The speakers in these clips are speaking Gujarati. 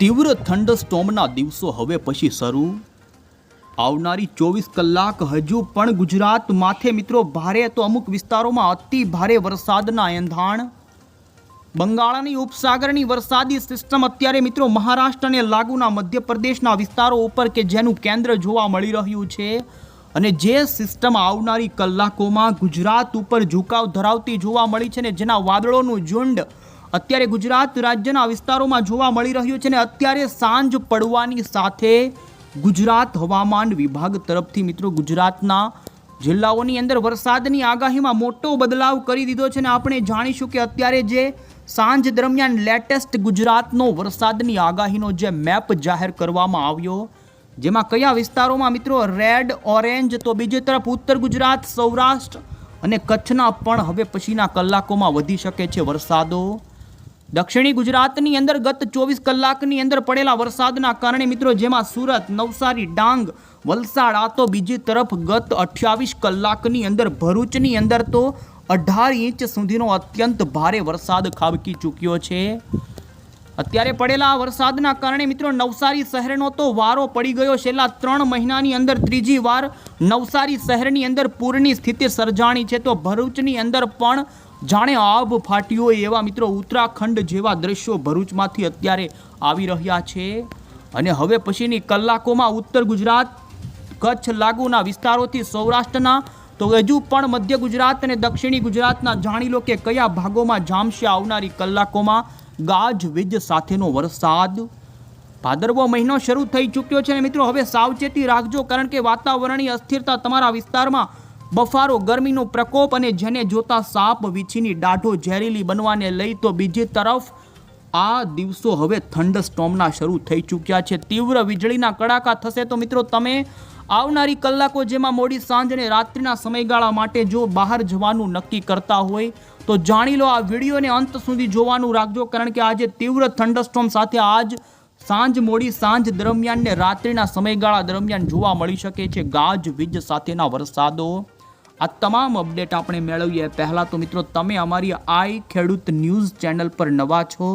તીવ્ર થંડરસ્ટોમના દિવસો હવે પછી શરૂ. આવનારી ચોવીસ કલાક હજુ પણ ગુજરાત માથે મિત્રો ભારે તો અમુક વિસ્તારોમાં અતિ ભારે વરસાદના એંધાણ. બંગાળની ઉપસાગરની વરસાદી સિસ્ટમ અત્યારે મિત્રો મહારાષ્ટ્ર અને લાગુના મધ્યપ્રદેશના વિસ્તારો ઉપર કે જેનું કેન્દ્ર જોવા મળી રહ્યું છે. અને જે સિસ્ટમ આવનારી કલાકોમાં ગુજરાત ઉપર ઝુકાવ ધરાવતી જોવા મળી છે ને જેના વાદળોનું ઝુંડ અત્યારે ગુજરાત રાજ્યના વિસ્તારોમાં જોવા મળી રહ્યું છે અને અત્યારે સાંજ પડવાની સાથે ગુજરાત હવામાન વિભાગ તરફથી મિત્રો ગુજરાતના જિલ્લાઓની અંદર વરસાદની આગાહીમાં મોટો બદલાવ કરી દીધો છે અને આપણે જાણીશું કે અત્યારે જે સાંજ દરમિયાન લેટેસ્ટ ગુજરાતનો વરસાદની આગાહીનો જે મેપ જાહેર કરવામાં આવ્યો, જેમાં કયા વિસ્તારોમાં મિત્રો રેડ, ઓરેન્જ, તો બીજી તરફ ઉત્તર ગુજરાત, સૌરાષ્ટ્ર અને કચ્છના પણ હવે પછીના કલાકોમાં વધી શકે છે વરસાદો. દક્ષિણી ગુજરાતની અંદર ગત ચોવીસ કલાકની અંદર પડેલા વરસાદના કારણે મિત્રો જેમાં સુરત, નવસારી, ડાંગ, વલસાડ, આ તો બીજી તરફ ગત અઠ્યાવીસ કલાકની અંદર ભરૂચની અંદર તો અઢાર ઇંચ સુધીનો અત્યંત ભારે વરસાદ ખાબકી ચૂક્યો છે. અત્યારે પડેલા વરસાદના કારણે મિત્રો નવસારી શહેરનો તો વારો પડી ગયો. છેલ્લા ત્રણ મહિનાની અંદર ત્રીજી વાર નવસારી શહેરની અંદર પૂરની સ્થિતિ સર્જાણી છે. તો ભરૂચની અંદર પણ જાણે આબ ફાટ્યો એવા મિત્રો ઉત્તરાખંડ જેવા દ્રશ્યો ભરૂચમાંથી અત્યારે આવી રહ્યા છે. અને હવે પછીની કલાકોમાં ઉત્તર ગુજરાત, કચ્છ લાગુના વિસ્તારોથી સૌરાષ્ટ્રના, તો હજુ પણ મધ્ય ગુજરાત અને દક્ષિણી ગુજરાતના જાણી લો કે કયા ભાગોમાં જામશે આવનારી કલાકોમાં ગાજ વીજ સાથેનો વરસાદ. ભાદરવો મહિનો શરૂ થઈ ચૂક્યો છે અને મિત્રો હવે સાવચેતી રાખજો કારણ કે વાતાવરણીય અસ્થિરતા તમારા વિસ્તારમાં બફારો ગરમીનો પ્રકોપ અને જેને જોતા સાપ વીછીની દાઢો ઝેરીલી બનવાને લઈ તો બીજી તરફ આ દિવસો હવે થંડરસ્ટોમના શરૂ થઈ ચૂક્યા છે. તીવ્ર વીજળીના કડાકા થશે તો મિત્રો તમે આવનારી કલાકો જેમાં મોડી સાંજ અને રાત્રિના સમયગાળા માટે જો બહાર જવાનું નક્કી કરતા હોય તો જાણી લો આ વિડીયોને અંત સુધી જોવાનું રાખજો કારણ કે આજે તીવ્ર થંડસ્ટોમ સાથે આજ સાંજ મોડી સાંજ દરમિયાન ને રાત્રિના સમયગાળા દરમિયાન જોવા મળી શકે છે. ગાજ, વીજ સાથેના વરસાદો આ તમામ અપડેટ આપણે મેળવીએ. પહેલાં તો મિત્રો, તમે અમારી આઈ ખેડૂત ન્યૂઝ ચેનલ પર નવા છો,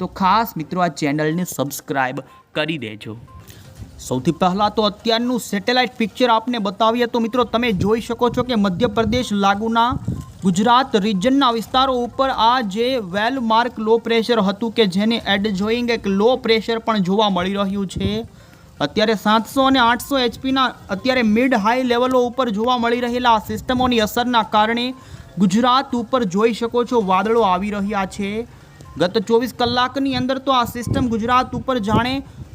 તો ખાસ મિત્રો આ ચેનલને સબસ્ક્રાઈબ કરી દેજો. સૌથી પહેલાં તો અત્યારનું સેટેલાઇટ પિક્ચર આપને બતાવીએ. તો મિત્રો, તમે જોઈ શકો છો કે મધ્યપ્રદેશ લાગુના ગુજરાત રિજનના વિસ્તારો ઉપર આ જે વેલ માર્ક લો પ્રેશર હતું કે જેને એડજોઈંગ એક લો પ્રેશર પણ જોવા મળી રહ્યું છે. અત્યારે સાતસો અને આઠસો એચપીના અત્યારે મિડ હાઈ લેવલો ઉપર જોવા મળી રહેલા સિસ્ટમોની અસરના કારણે ગુજરાત ઉપર જોઈ શકો છો વાદળો આવી રહ્યા છે. ગત ચોવીસ કલાકની અંદર તો આ સિસ્ટમ ગુજરાત ઉપર જાણે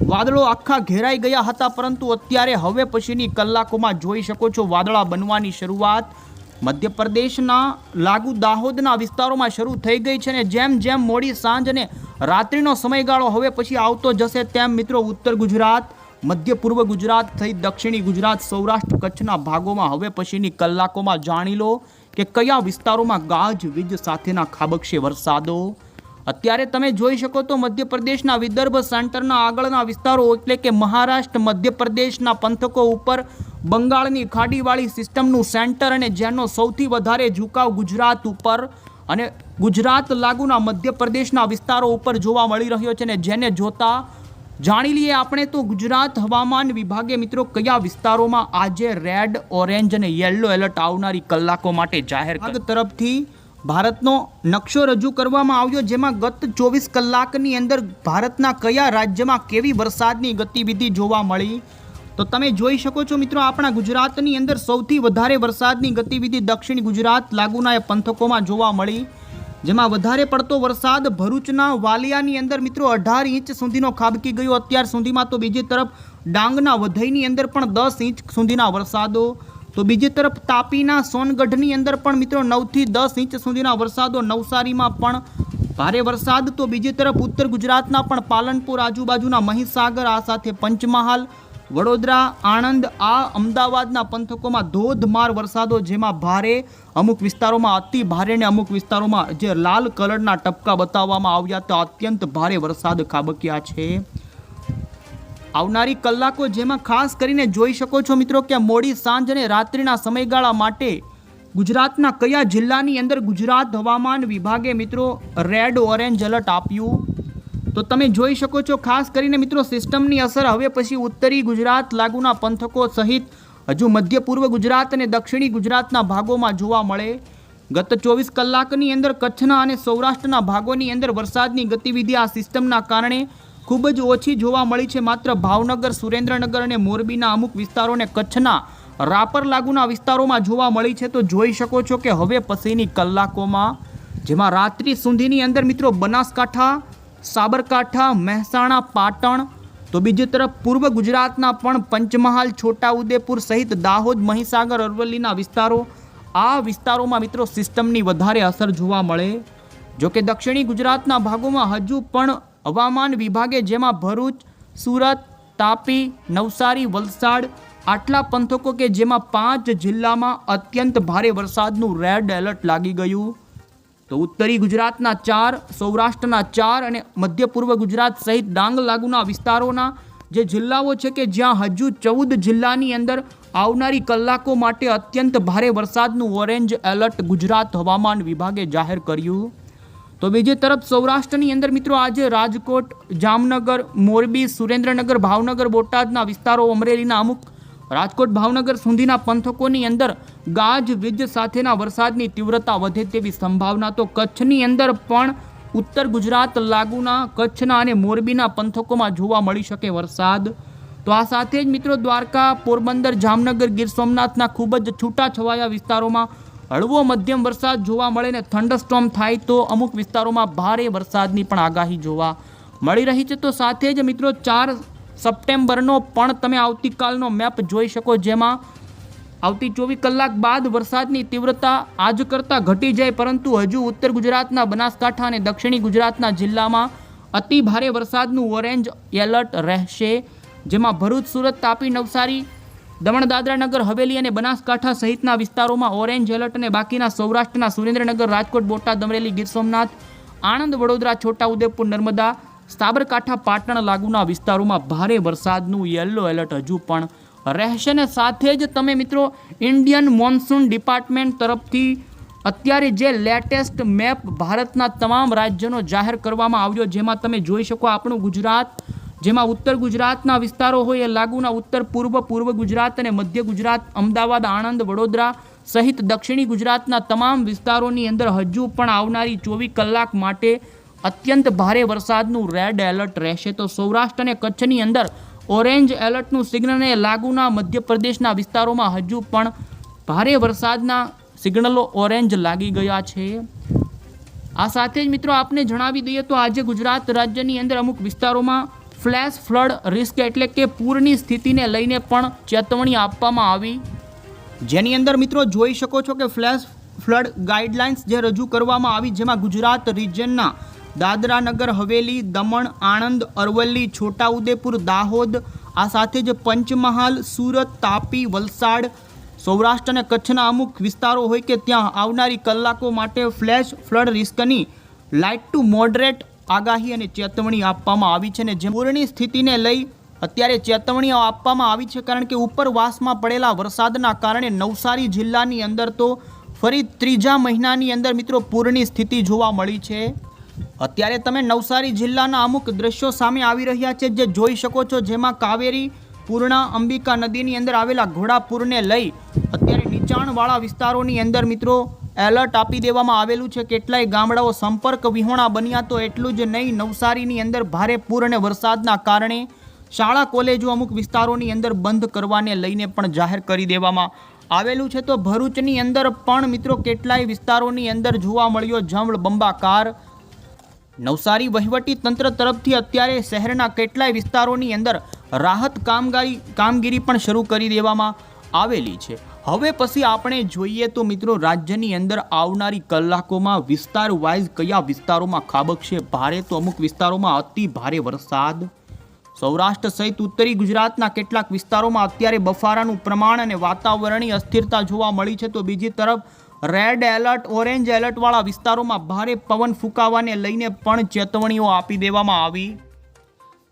વાદળો આખા ઘેરાઈ ગયા હતા, પરંતુ અત્યારે હવે પછીની કલાકોમાં જોઈ શકો છો વાદળા બનવાની શરૂઆત. મધ્યપ્રદેશના લાગુ દાહોદના વિસ્તારોમાં શરૂ થઈ ગઈ છે ને જેમ જેમ મોડી સાંજ અને રાત્રિનો સમયગાળો હવે પછી આવતો જશે, તેમ મિત્રો ઉત્તર ગુજરાત મધ્ય પૂર્વ ગુજરાત થઈ દક્ષિણી ગુજરાત સૌરાષ્ટ્ર કચ્છના ભાગોમાં. હવે પછીની કલાકોમાં જાણી લો કે કયા વિસ્તારોમાં ગાજ, વીજ સાથેના ખાબકશે વરસાદો. અત્યારે તમે જોઈ શકો તો મધ્યપ્રદેશના વિદર્ભ સેન્ટરના આગળના વિસ્તારો એટલે કે મહારાષ્ટ્ર, મધ્યપ્રદેશના પંથકો ઉપર બંગાળની ખાડીવાળી સિસ્ટમનું સેન્ટર અને જેનો સૌથી વધારે ઝુકાવ ગુજરાત ઉપર અને ગુજરાત લાગુના મધ્યપ્રદેશના વિસ્તારો ઉપર જોવા મળી રહ્યો છે ને જેને જોતા જાણી લઈએ આપણે તો ગુજરાત હવામાન વિભાગે મિત્રો કયા વિસ્તારોમાં આજે રેડ, ઓરેન્જ અને યલો એલર્ટ આવનારી કલાકો માટે જાહેર તરફથી ભારતનો નકશો રજૂ કરવામાં આવ્યો જેમાં ગત ચોવીસ કલાકની અંદર ભારતના કયા રાજ્યમાં કેવી વરસાદની ગતિવિધિ જોવા મળી? તો તમે જોઈ શકો છો મિત્રો આપણા ગુજરાતની અંદર સૌથી વધારે વરસાદની ગતિવિધિ દક્ષિણ ગુજરાત લાગુના એ પંથકોમાં જોવા મળી. જેમાં વધારે પડતો વરસાદ ભરૂચના વાલિયાની અંદર મિત્રો અઢાર ઇંચ સુધીનો ખાબકી ગયો. અત્યાર સુધીમાં તો બીજી તરફ ડાંગના વધઈની અંદર પણ દસ ઇંચ સુધીના વરસાદો. તો બીજી તરફ તાપીના સોનગઢની અંદર પણ મિત્રો નવથી દસ ઇંચ સુધીના વરસાદો. નવસારીમાં પણ ભારે વરસાદ. તો બીજી તરફ ઉત્તર ગુજરાતના પણ પાલનપુર આજુબાજુના મહીસાગર, આ સાથે પંચમહાલ, વડોદરા, આણંદ, આ અમદાવાદના પંથકોમાં ધોધમાર વરસાદો, જેમાં ભારે અમુક વિસ્તારોમાં અતિ ભારે અને અમુક વિસ્તારોમાં જે લાલ કલરના ટપકા બતાવવામાં આવ્યા તો અત્યંત ભારે વરસાદ ખાબક્યા છે. આવનારી કલાકો જેમાં ખાસ કરીને જોઈ શકો છો મિત્રો કે મોડી સાંજ અને રાત્રિના સમયગાળા માટે ગુજરાતના કયા જિલ્લાની અંદર ગુજરાત હવામાન વિભાગે મિત્રો રેડ ઓરેન્જ એલર્ટ આપ્યું? તો તમે જોઈ શકો છો ખાસ કરીને મિત્રો સિસ્ટમની અસર હવે પછી ઉત્તરી ગુજરાત લાગુના પંથકો સહિત હજુ મધ્ય પૂર્વ ગુજરાત અને દક્ષિણી ગુજરાતના ભાગોમાં જોવા મળે. ગત ચોવીસ કલાકની અંદર કચ્છના અને સૌરાષ્ટ્રના ભાગોની અંદર વરસાદની ગતિવિધિ આ સિસ્ટમના કારણે ખૂબ જ ઓછી જોવા મળી છે. માત્ર ભાવનગર, સુરેન્દ્રનગર અને મોરબીના અમુક વિસ્તારોને કચ્છના રાપર લાગુના વિસ્તારોમાં જોવા મળી છે. તો જોઈ શકો છો કે હવે પછીની કલાકોમાં, જેમાં રાત્રિ સુધીની અંદર મિત્રો બનાસકાંઠા, સાબરકાંઠા, મહેસાણા, પાટણ તો બીજી તરફ પૂર્વ ગુજરાતના પણ પંચમહાલ, છોટાઉદેપુર સહિત દાહોદ, મહીસાગર, અરવલ્લીના વિસ્તારો, આ વિસ્તારોમાં મિત્રો સિસ્ટમની વધારે અસર જોવા મળે. જોકે દક્ષિણી ગુજરાતના ભાગોમાં હજુ પણ હવામાન વિભાગે જેમાં ભરૂચ, સુરત, તાપી, નવસારી, વલસાડ, આટલા પંથકો કે જેમાં પાંચ જિલ્લામાં અત્યંત ભારે વરસાદનું રેડ એલર્ટ લાગી ગયું. તો ઉત્તરી ગુજરાતના ચાર, સૌરાષ્ટ્રના ચાર અને મધ્ય પૂર્વ ગુજરાત સહિત ડાંગ લાગુના વિસ્તારોના જે જિલ્લાઓ છે કે જ્યાં હજુ ચૌદ જિલ્લાની અંદર આવનારી કલાકો માટે અત્યંત ભારે વરસાદનું ઓરેન્જ એલર્ટ ગુજરાત હવામાન વિભાગે જાહેર કર્યું. તો બીજી તરફ સૌરાષ્ટ્રની અંદર મિત્રો આજે રાજકોટ, જામનગર, મોરબી, સુરેન્દ્રનગર, ભાવનગર, બોટાદના વિસ્તારો અમરેલીના અમુક રાજકોટ ભાવનગર સુધીના પંથકોની અંદર ગાજ વીજ સાથેના વરસાદની તીવ્રતા વધે તેવી સંભાવના તો કચ્છની અંદર પણ ઉત્તર ગુજરાત લાગુના કચ્છના અને મોરબીના પંથકોમાં જોવા મળી શકે વરસાદ. તો આ સાથે જ મિત્રો દ્વારકા, પોરબંદર, જામનગર, ગીર સોમનાથના ખૂબ જ છૂટાછવાયા વિસ્તારોમાં હળવો મધ્યમ વરસાદ જોવા મળે ને થંડરસ્ટોમ થાય તો અમુક વિસ્તારોમાં ભારે વરસાદની પણ આગાહી જોવા મળી રહી છે. તો સાથે જ મિત્રો ચાર સપ્ટેમ્બરનો પણ તમે આવતીકાલનો મેપ જોઈ શકો જેમાં આવતી ચોવીસ કલાક બાદ વરસાદની તીવ્રતા આજ કરતાં ઘટી જાય, પરંતુ હજુ ઉત્તર ગુજરાતના બનાસકાંઠા અને દક્ષિણી ગુજરાતના જિલ્લામાં અતિ ભારે વરસાદનું ઓરેન્જ એલર્ટ રહેશે, જેમાં ભરૂચ, સુરત, તાપી, નવસારી, દમણ, દાદરાનગર, હવેલી અને બનાસકાંઠા સહિતના વિસ્તારોમાં ઓરેન્જ એલર્ટ અને બાકીના સૌરાષ્ટ્રના સુરેન્દ્રનગર, રાજકોટ, બોટાદ, અમરેલી, ગીર સોમનાથ, આણંદ, વડોદરા, છોટાઉદેપુર, નર્મદા સાબરકાંઠા, પાટણ લાગુના વિસ્તારોમાં ભારે વરસાદનું યલો એલર્ટ હજુ પણ રહેશે ને સાથે જ તમે મિત્રો ઇન્ડિયન મોન્સૂન ડિપાર્ટમેન્ટ તરફથી અત્યારે જે લેટેસ્ટ મેપ ભારતના તમામ રાજ્યનો જાહેર કરવામાં આવ્યો, જેમાં તમે જોઈ શકો આપણું ગુજરાત, જેમાં ઉત્તર ગુજરાતના વિસ્તારો હોય એ લાગુના ઉત્તર, પૂર્વ પૂર્વ ગુજરાત અને મધ્ય ગુજરાત, અમદાવાદ, આણંદ, વડોદરા સહિત દક્ષિણી ગુજરાતના તમામ વિસ્તારોની અંદર હજુ પણ આવનારી ચોવીસ કલાક માટે અત્યંત ભારે વરસાદનું રેડ એલર્ટ રહેશે તો સૌરાષ્ટ્ર અને કચ્છની અંદર ઓરેન્જ એલર્ટનું સિગ્નલને લાગુના મધ્યપ્રદેશના વિસ્તારોમાં હજુ પણ ભારે વરસાદના સિગ્નલો ઓરેન્જ લાગી ગયા છે. આ સાથે જ મિત્રો આપને જણાવી દઈએ તો આજે ગુજરાત રાજ્યની અંદર અમુક વિસ્તારોમાં ફ્લેશ ફ્લડ રિસ્ક એટલે કે પૂરની સ્થિતિને લઈને પણ ચેતવણી આપવામાં આવી. જેની અંદર મિત્રો જોઈ શકો છો કે ફ્લેશ ફ્લડ ગાઈડલાઇન્સ જે રજૂ કરવામાં આવી જેમાં ગુજરાત રિજનના દાદરા નગર હવેલી, દમણ, આણંદ, અરવલ્લી, છોટાઉદેપુર, દાહોદ, આ સાથે જ પંચમહાલ, સુરત, તાપી, વલસાડ, સૌરાષ્ટ્ર અને કચ્છના અમુક વિસ્તારો હોય કે ત્યાં આવનારી કલાકો માટે ફ્લેશ ફ્લડ રિસ્કની લાઇટ ટુ મોડરેટ આગાહી અને ચેતવણી આપવામાં આવી છે અને જે પૂરની સ્થિતિને લઈ અત્યારે ચેતવણીઓ આપવામાં આવી છે કારણ કે ઉપરવાસમાં પડેલા વરસાદના કારણે નવસારી જિલ્લાની અંદર તો ફરી ત્રીજા મહિનાની અંદર મિત્રો પૂરની સ્થિતિ જોવા મળી છે. અત્યારે તમે નવસારી જિલ્લાના અમુક દ્રશ્યો સામે આવી રહ્યા છે જે જોઈ શકો છો, જેમાં કાવેરી, પૂર્ણા, અંબિકા નદીની અંદર આવેલા ઘોડાપુરને લઈ અત્યારે નીચાણવાળા વિસ્તારોની અંદર મિત્રો એલર્ટ આપી દેવામાં આવેલું છે. કેટલાય ગામડાઓ સંપર્ક વિહોણા બન્યા તો એટલું જ નહીં, નવસારીની અંદર ભારે પૂર અને વરસાદના કારણે શાળા, કોલેજો અમુક વિસ્તારોની અંદર બંધ કરવાને લઈને પણ જાહેર કરી દેવામાં આવેલું છે. તો ભરૂચની અંદર પણ મિત્રો કેટલાય વિસ્તારોની અંદર જોવા મળ્યો જમળ બંબાકાર નવસારી વહીવટી તંત્ર તરફથી અત્યારે શહેરના કેટલાય વિસ્તારોની અંદર રાહત કામગીરી કામગીરી પણ શરૂ કરી દેવામાં આવેલી છે. હવે પછી આપણે જોઈએ તો મિત્રો રાજ્યની અંદર આવનારી કલાકોમાં વિસ્તાર વાઇઝ કયા વિસ્તારોમાં ખાબકશે? ભારે તો અમુક વિસ્તારોમાં અતિ ભારે વરસાદ. સૌરાષ્ટ્ર સહિત ઉત્તરી ગુજરાતના કેટલાક વિસ્તારોમાં અત્યારે બફારાનું પ્રમાણ અને વાતાવરણીય અસ્થિરતા જોવા મળી છે. તો બીજી તરફ રેડ એલર્ટ ઓરેન્જ એલર્ટવાળા વિસ્તારોમાં ભારે પવન ફૂંકાવાને લઈને પણ ચેતવણીઓ આપી દેવામાં આવી.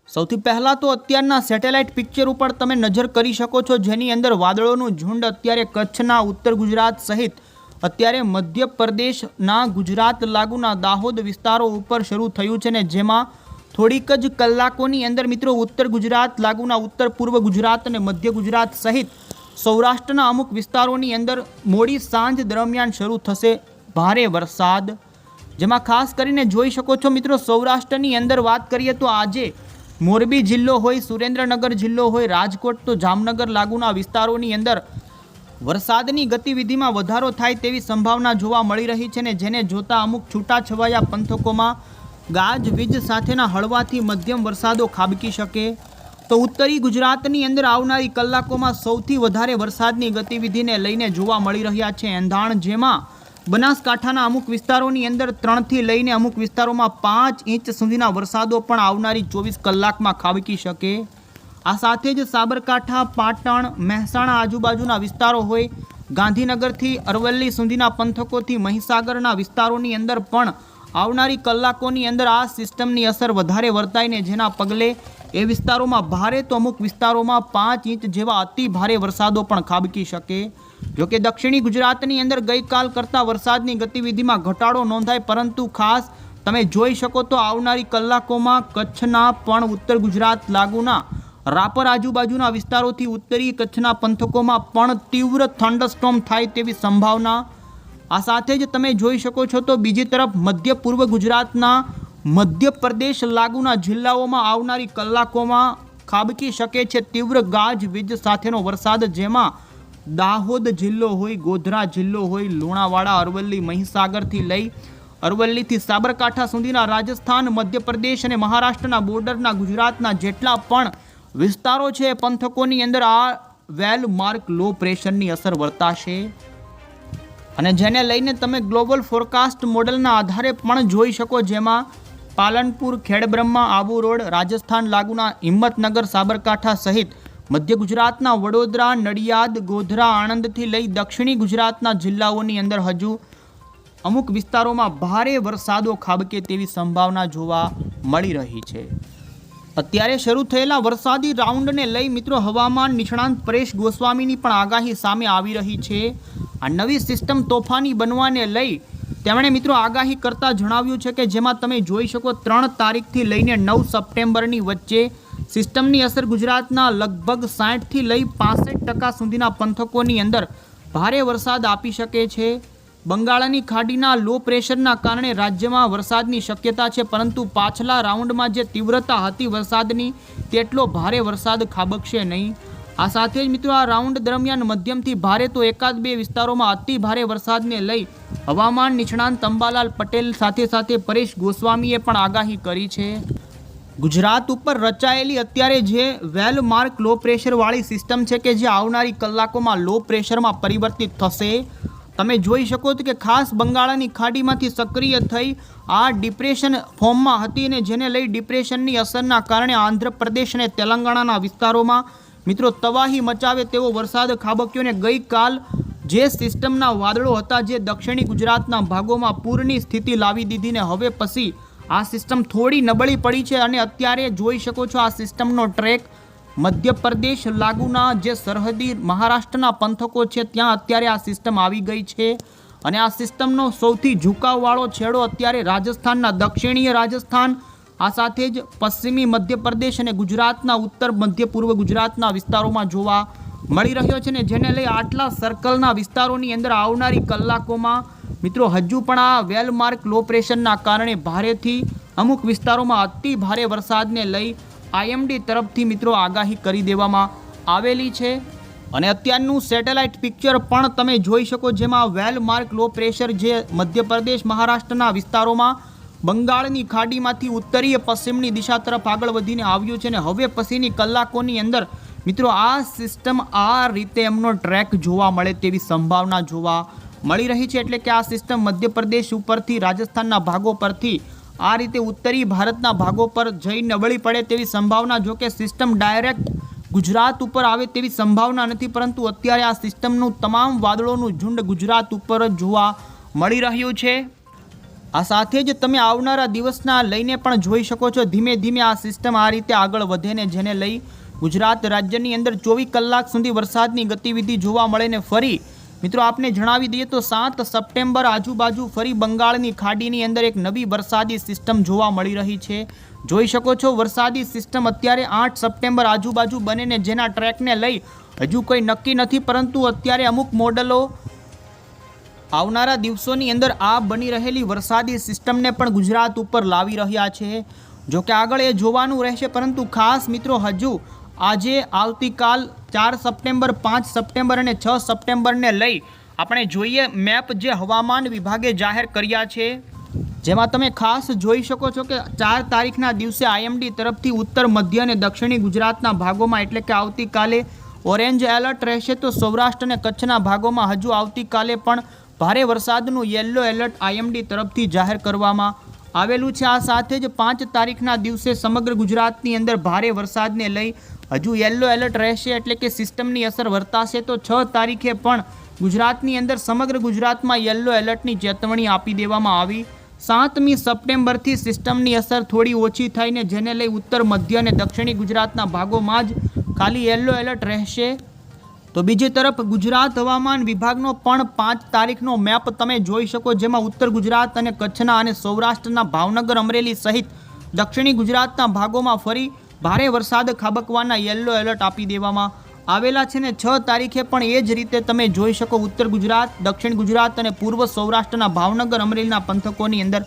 સૌથી પહેલાં તો અત્યારના સેટેલાઇટ પિક્ચર ઉપર તમે નજર કરી શકો છો, જેની અંદર વાદળોનું ઝુંડ અત્યારે કચ્છના ઉત્તર ગુજરાત સહિત અત્યારે મધ્યપ્રદેશના ગુજરાત લાગુના દાહોદ વિસ્તારો ઉપર શરૂ થયું છે ને જેમાં થોડીક જ કલાકોની અંદર મિત્રો ઉત્તર ગુજરાત, લાગુના ઉત્તર પૂર્વ ગુજરાત અને મધ્ય ગુજરાત સહિત સૌરાષ્ટ્રના અમુક વિસ્તારોની અંદર મોડી સાંજ દરમિયાન શરૂ થશે ભારે વરસાદ. જેમાં ખાસ કરીને જોઈ શકો છો મિત્રો, સૌરાષ્ટ્રની અંદર વાત કરીએ તો આજે મોરબી જિલ્લો હોય, સુરેન્દ્રનગર જિલ્લો હોય, રાજકોટ તો જામનગર લાગુના વિસ્તારોની અંદર વરસાદની ગતિવિધિમાં વધારો થાય તેવી સંભાવના જોવા મળી રહી છે ને જેને જોતા અમુક છૂટાછવાયા પંથકોમાં ગાજવીજ સાથેના હળવાથી મધ્યમ વરસાદો ખાબકી શકે. તો ઉત્તરી ગુજરાતની અંદર આવનારી કલાકોમાં સૌથી વધારે વરસાદની ગતિવિધિને લઈને જોવા મળી રહ્યા છે એંધાણ, જેમાં બનાસકાંઠાના અમુક વિસ્તારોની અંદર ત્રણથી લઈને અમુક વિસ્તારોમાં પાંચ ઇંચ સુધીના વરસાદો પણ આવનારી ચોવીસ કલાકમાં ખાબકી શકે. આ સાથે જ સાબરકાંઠા, પાટણ, મહેસાણા આજુબાજુના વિસ્તારો હોય, ગાંધીનગરથી અરવલ્લી સુધીના પંથકોથી મહીસાગરના વિસ્તારોની અંદર પણ આવનારી કલાકોની અંદર આ સિસ્ટમની અસર વધારે વર્તાઈને જેના પગલે એ વિસ્તારોમાં ભારે તો અમુક વિસ્તારોમાં પાંચ ઇંચ જેવા અતિ ભારે વરસાદો પણ ખાબકી શકે. જોકે દક્ષિણી ગુજરાતની અંદર ગઈકાલ કરતાં વરસાદની ગતિવિધિમાં ઘટાડો નોંધાય, પરંતુ ખાસ તમે જોઈ શકો તો આવનારી કલાકોમાં કચ્છના પણ ઉત્તર ગુજરાત લાગુના, રાપર આજુબાજુના વિસ્તારોથી ઉત્તરી કચ્છના પંથકોમાં પણ તીવ્ર થંડરસ્ટોમ થાય તેવી સંભાવના. આ સાથે જ તમે જોઈ શકો છો તો બીજી તરફ મધ્ય પૂર્વ ગુજરાતના મધ્યપ્રદેશ લાગુના જિલ્લાઓમાં આવનારી કલાકોમાં ખાબકી શકે છે તીવ્ર ગાજ વીજ સાથેનો વરસાદ, જેમાં દાહોદ જિલ્લો હોય, ગોધરા જિલ્લો હોય, લુણાવાડા, અરવલ્લી, મહીસાગરથી લઈ અરવલ્લીથી સાબરકાંઠા સુધીના રાજસ્થાન, મધ્યપ્રદેશ અને મહારાષ્ટ્રના બોર્ડરના ગુજરાતના જેટલા પણ વિસ્તારો છે પંથકોની અંદર આ વેલ માર્ક લો પ્રેશરની અસર વર્તાશે. અને જેને લઈને તમે ગ્લોબલ ફોરકાસ્ટ મોડલના આધારે પણ જોઈ શકો, જેમાં પાલનપુર ખેડબ્રહ્મા આબુ રોડ, રાજસ્થાન લાગુના હિંમતનગર સાબરકાંઠા સહિત મધ્ય ગુજરાતના વડોદરા, નડિયાદ, ગોધરા, આણંદથી લઈ દક્ષિણી ગુજરાતના જિલ્લાઓની અંદર હજુ અમુક વિસ્તારોમાં ભારે વરસાદો ખાબકે તેવી સંભાવના જોવા મળી રહી છે. અત્યારે શરૂ થયેલા વરસાદી રાઉન્ડને લઈ મિત્રો હવામાન નિષ્ણાંત પરેશ ગોસ્વામીની પણ આગાહી સામે આવી રહી છે. આ નવી સિસ્ટમ તોફાની બનવાને લઈ તેમણે મિત્રો આગાહી કરતા જણાવ્યું છે કે જેમાં તમે જોઈ શકો ત્રણ તારીખથી લઈને નવ સપ્ટેમ્બરની વચ્ચે સિસ્ટમની અસર ગુજરાતના લગભગ સાઠથી લઈ પાસઠ ટકા સુધીના પંથકોની અંદર ભારે વરસાદ આપી શકે છે. બંગાળની ખાડીના લો પ્રેશરના કારણે રાજ્યમાં વરસાદની શક્યતા છે, પરંતુ પાછલા રાઉન્ડમાં જે તીવ્રતા હતી વરસાદની, તેટલો ભારે વરસાદ ખાબકશે નહીં. આ સાથે જ મિત્રો આ રાઉન્ડ દરમિયાન મધ્યમથી ભારે તો એકાદ બે વિસ્તારોમાં અતિ ભારે વરસાદને લઈ હવામાન નિષ્ણાંત અંબાલાલ પટેલ સાથે સાથે પરેશ ગોસ્વામીએ પણ આગાહી કરી છે. ગુજરાત ઉપર રચાયેલી અત્યારે જે વેલ માર્ક લો પ્રેશરવાળી સિસ્ટમ છે કે જે આવનારી કલાકોમાં લો પ્રેશરમાં પરિવર્તિત થશે. તમે જોઈ શકો છો કે ખાસ બંગાળની ખાડીમાંથી સક્રિય થઈ આ ડિપ્રેશન ફોર્મમાં હતી અને જેને લઈ ડિપ્રેશનની અસરના કારણે આંધ્રપ્રદેશ અને તેલંગાણાના વિસ્તારોમાં મિત્રો તવાહી મચાવે તેવો વરસાદ ખાબક્યો ને ગઈકાલ જે સિસ્ટમના વાદળો હતા જે દક્ષિણી ગુજરાતના ભાગોમાં પૂરની સ્થિતિ લાવી દીધી ને હવે પછી આ સિસ્ટમ થોડી નબળી પડી છે અને અત્યારે જોઈ શકો છો આ સિસ્ટમનો ટ્રેક મધ્યપ્રદેશ લાગુના જે સરહદી મહારાષ્ટ્રના પંથકો છે ત્યાં અત્યારે આ સિસ્ટમ આવી ગઈ છે અને આ સિસ્ટમનો સૌથી ઝુકાવવાળો છેડો અત્યારે રાજસ્થાનના દક્ષિણીય રાજસ્થાન આ સાથે જ પશ્ચિમી મધ્યપ્રદેશ અને ગુજરાતના ઉત્તર મધ્ય પૂર્વ ગુજરાતના વિસ્તારોમાં જોવા મળી રહ્યો છે ને જેને લઈ આટલા સર્કલના વિસ્તારોની અંદર આવનારી કલાકોમાં મિત્રો હજુ પણ આ વેલમાર્ક લો પ્રેશરના કારણે ભારેથી અમુક વિસ્તારોમાં અતિ ભારે વરસાદને લઈ આઈએમડી તરફથી મિત્રો આગાહી કરી દેવામાં આવેલી છે. અને અત્યારનું સેટેલાઇટ પિક્ચર પણ તમે જોઈ શકો જેમાં વેલમાર્ક લો પ્રેશર જે મધ્યપ્રદેશ, મહારાષ્ટ્રના વિસ્તારોમાં બંગાળની ખાડીમાંથી ઉત્તરીય પશ્ચિમની દિશા તરફ આગળ વધીને આવ્યું છે અને હવે પછીની કલાકોની અંદર મિત્રો આ સિસ્ટમ આ રીતે એમનો ટ્રેક જોવા મળે તેવી સંભાવના જોવા મળી રહી છે એટલે કે આ સિસ્ટમ મધ્યપ્રદેશ ઉપરથી રાજસ્થાનના ભાગો પરથી આ રીતે ઉત્તરી ભારતના ભાગો પર જઈ નબળી પડે તેવી સંભાવના જો કે સિસ્ટમ ડાયરેક્ટ ગુજરાત ઉપર આવે તેવી સંભાવના નથી, પરંતુ અત્યારે આ સિસ્ટમનું તમામ વાદળોનું ઝુંડ ગુજરાત ઉપર જ જોવા મળી રહ્યું છે. આ સાથે જ તમે આવનારા દિવસના લઈને પણ જોઈ શકો છો, ધીમે ધીમે આ સિસ્ટમ આ રીતે આગળ વધે ને જેને લઈ ગુજરાત રાજ્યની અંદર ચોવીસ કલાક સુધી વરસાદની ગતિવિધિ જોવા મળે ને ફરી, મિત્રો આપને જણાવી દઈએ તો સાત સપ્ટેમ્બર આજુબાજુ ફરી બંગાળની ખાડીની અંદર એક નવી વરસાદી સિસ્ટમ જોવા મળી રહી છે. જોઈ શકો છો વરસાદી સિસ્ટમ અત્યારે આઠ સપ્ટેમ્બર આજુબાજુ બને ને જેના ટ્રેકને લઈ હજુ કોઈ નક્કી નથી, પરંતુ અત્યારે અમુક મોડલો આવનારા દિવસોની અંદર આ બની રહેલી વરસાદી સિસ્ટમને પણ ગુજરાત ઉપર લાવી રહ્યા છે. જો કે આગળ એ જોવાનું રહેશે, પરંતુ ખાસ મિત્રો હજુ આજે આવતીકાલ ચાર સપ્ટેમ્બર, પાંચ સપ્ટેમ્બર અને છ સપ્ટેમ્બરને લઈ આપણે જોઈએ મેપ જે હવામાન વિભાગે જાહેર કર્યા છે. જેમાં તમે ખાસ જોઈ શકો છો કે ચાર તારીખના દિવસે આઈએમડી તરફથી ઉત્તર, મધ્ય અને દક્ષિણી ગુજરાતના ભાગોમાં, એટલે કે આવતીકાલે ઓરેન્જ એલર્ટ રહેશે, તો સૌરાષ્ટ્ર અને કચ્છના ભાગોમાં હજુ આવતીકાલે પણ ભારે વરસાદનું યેલો એલર્ટ આઈએમડી તરફથી જાહેર કરવામાં આવેલું છે. આ સાથે જ પાંચ તારીખના દિવસે સમગ્ર ગુજરાતની અંદર ભારે વરસાદને લઈ હજુ યેલો એલર્ટ રહેશે એટલે કે સિસ્ટમની અસર વર્તાશે. તો છ તારીખે પણ ગુજરાતની અંદર સમગ્ર ગુજરાતમાં યેલો એલર્ટની ચેતવણી આપી દેવામાં આવી. સાતમી સપ્ટેમ્બરથી સિસ્ટમની અસર થોડી ઓછી થઈને જેને લઈ ઉત્તર, મધ્ય અને દક્ષિણી ગુજરાતના ભાગોમાં જ ખાલી યેલો એલર્ટ રહેશે. તો બીજી તરફ ગુજરાત હવામાન વિભાગનો પણ પાંચ તારીખનો મેપ તમે જોઈ શકો, જેમાં ઉત્તર ગુજરાત અને કચ્છના અને સૌરાષ્ટ્રના ભાવનગર, અમરેલી સહિત દક્ષિણી ગુજરાતના ભાગોમાં ફરી ભારે વરસાદ ખાબકવાના યલો એલર્ટ આપી દેવામાં આવેલા છે ને છ તારીખે પણ એ જ રીતે તમે જોઈ શકો ઉત્તર ગુજરાત, દક્ષિણ ગુજરાત અને પૂર્વ સૌરાષ્ટ્રના ભાવનગર, અમરેલીના પંથકોની અંદર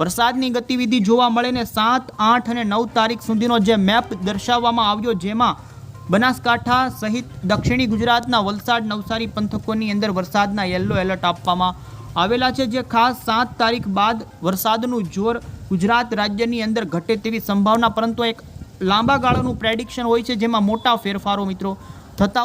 વરસાદની ગતિવિધિ જોવા મળે ને સાત, આઠ અને નવ તારીખ સુધીનો જે મેપ દર્શાવવામાં આવ્યો, જેમાં બનાસકાંઠા સહિત દક્ષિણી ગુજરાતના વલસાડ, નવસારી પંથકોની અંદર વરસાદના યલો એલર્ટ આપવામાં આવેલા છે, જે ખાસ સાત તારીખ બાદ વરસાદનું જોર ગુજરાત રાજ્યની અંદર ઘટે તેવી સંભાવના, પરંતુ એક લાંબા ગાળાનું પ્રેડિક્શન હોય છે, જેમાં મોટા ફેરફારો મિત્રો થતા